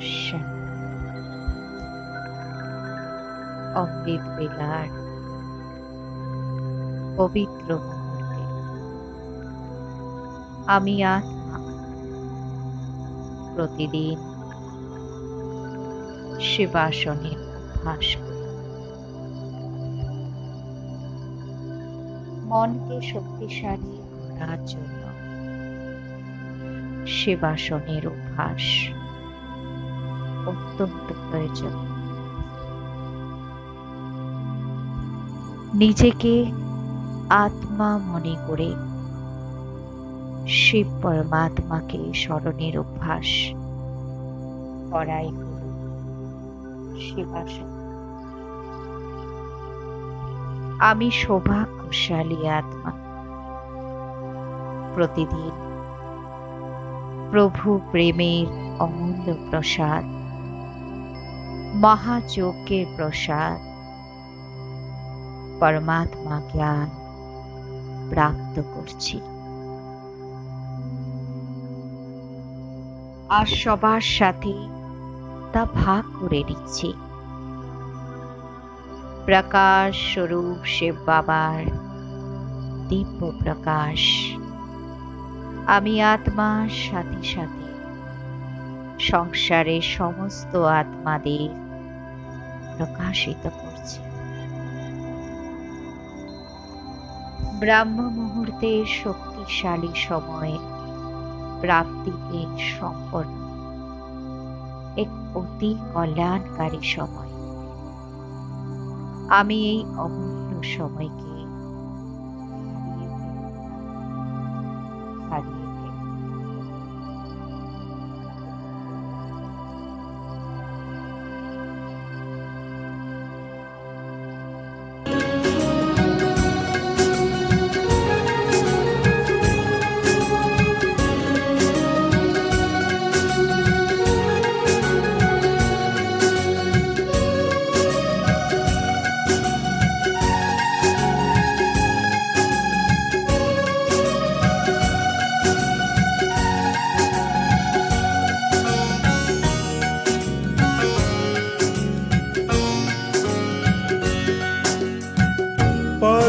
শান্ত অমৃত বেলার পবিত্র মুহূর্তে। আমি আত্মা। প্রতিদিন শিবাসনের অভ্যাস মনকে শক্তিশালী করার জন্য শিবাসনের অভ্যাস। প্রয়োজন নিজেকে আত্মা মনে করে শিব পরমাত্মাকে স্মরণের অভ্যাস করাই হল আমি সৌভাগ্যশালী আত্মা। প্রতিদিন প্রভু প্রেমের অমূল্য প্রসাদ মহাযজ্ঞের প্রসাদ। পরমাত্মা জ্ঞান প্রাপ্ত করছি। আর সবার সাথে তা ভাগ করে নিচ্ছি। প্রকাশ স্বরূপ শিব বাবার দিব্য প্রকাশ। আমি আত্মার সাথে সাথে সংসারের সমস্ত আত্মাদের প্রকাশিত করছি। ব্রাহ্ম মুহূর্তের শক্তিশালী সময়ে প্রাপ্তিতে সম্পন্ন। এক অতি কল্যাণকারী সময়। আমি এই অমূল্য সময়কে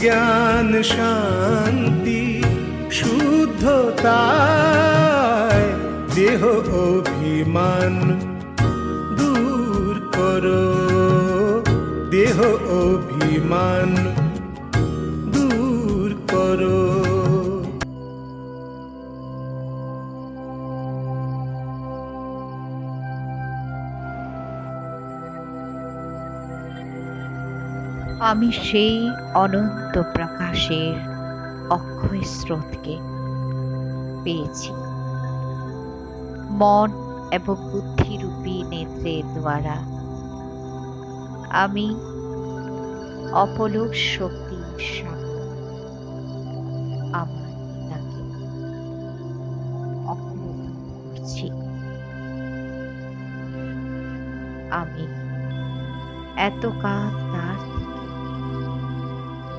জ্ঞান শান্তি শুদ্ধতায় দেহ অভিমান দূর করো দেহ অভিমান আমি সেই অনন্ত প্রকাশের অক্ষয় স্রোতকে পেয়েছি। মন এবং বুদ্ধিরূপী নেত্রের দ্বারা আমি অপলোক শক্তির সাগর আমার আমি এতকাল তার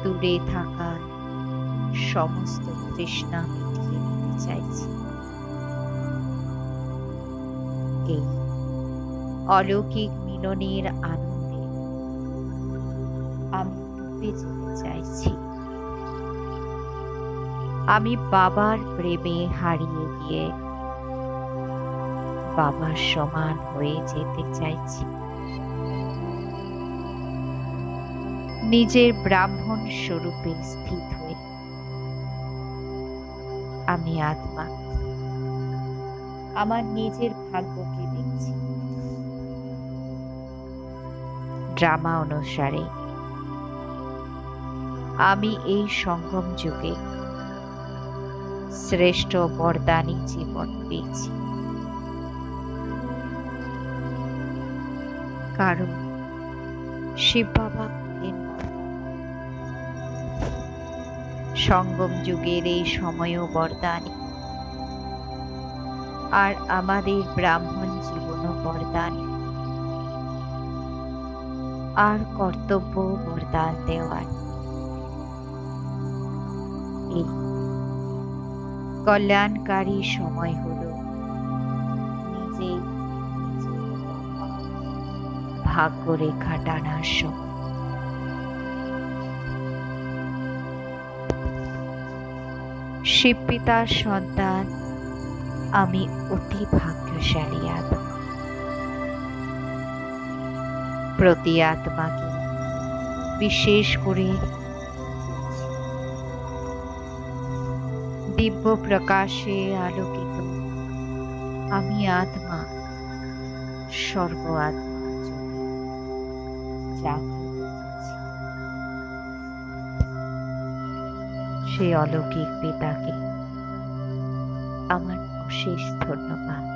দূরে থাকার সমস্ত তৃষ্ণা মিটিয়ে নিতে চাইছি। এই অলৌকিক মিলনের আনন্দে আমি ডুবে যেতে চাইছি। আমি বাবার প্রেমে হারিয়ে গিয়ে বাবার সমান হয়ে যেতে চাইছি। নিজের ব্রাহ্মণ স্বরূপে স্থিত হয়ে। আমি আত্মা। আমার নিজের ভাগ্যকে দেখছি। ড্রামা অনুসারে, আমি এই সঙ্গম যুগে শ্রেষ্ঠ বরদানি জীবন পেয়েছি। কারণ শিব বাবা সঙ্গম যুগের এই সময়ও বরদানী। আর আমাদের ব্রাহ্মণ জীবনও বরদানী। আর কর্তব্য বরদান দেওয়ার। এই কল্যাণকারী সময় হলো ভাগ্য রেখা টানার সময়। শিব পিতার সন্তান, আমি অতি ভাগ্যশালী আত্মা। প্রতি আত্মাকে বিশেষ করে দিব্য প্রকাশে আলোকিত, আমি আত্মা সর্ব আত্মা। জাগ্রত সেই অলৌকিক পিতাকে। আমার অশেষ ধন্যবাদ।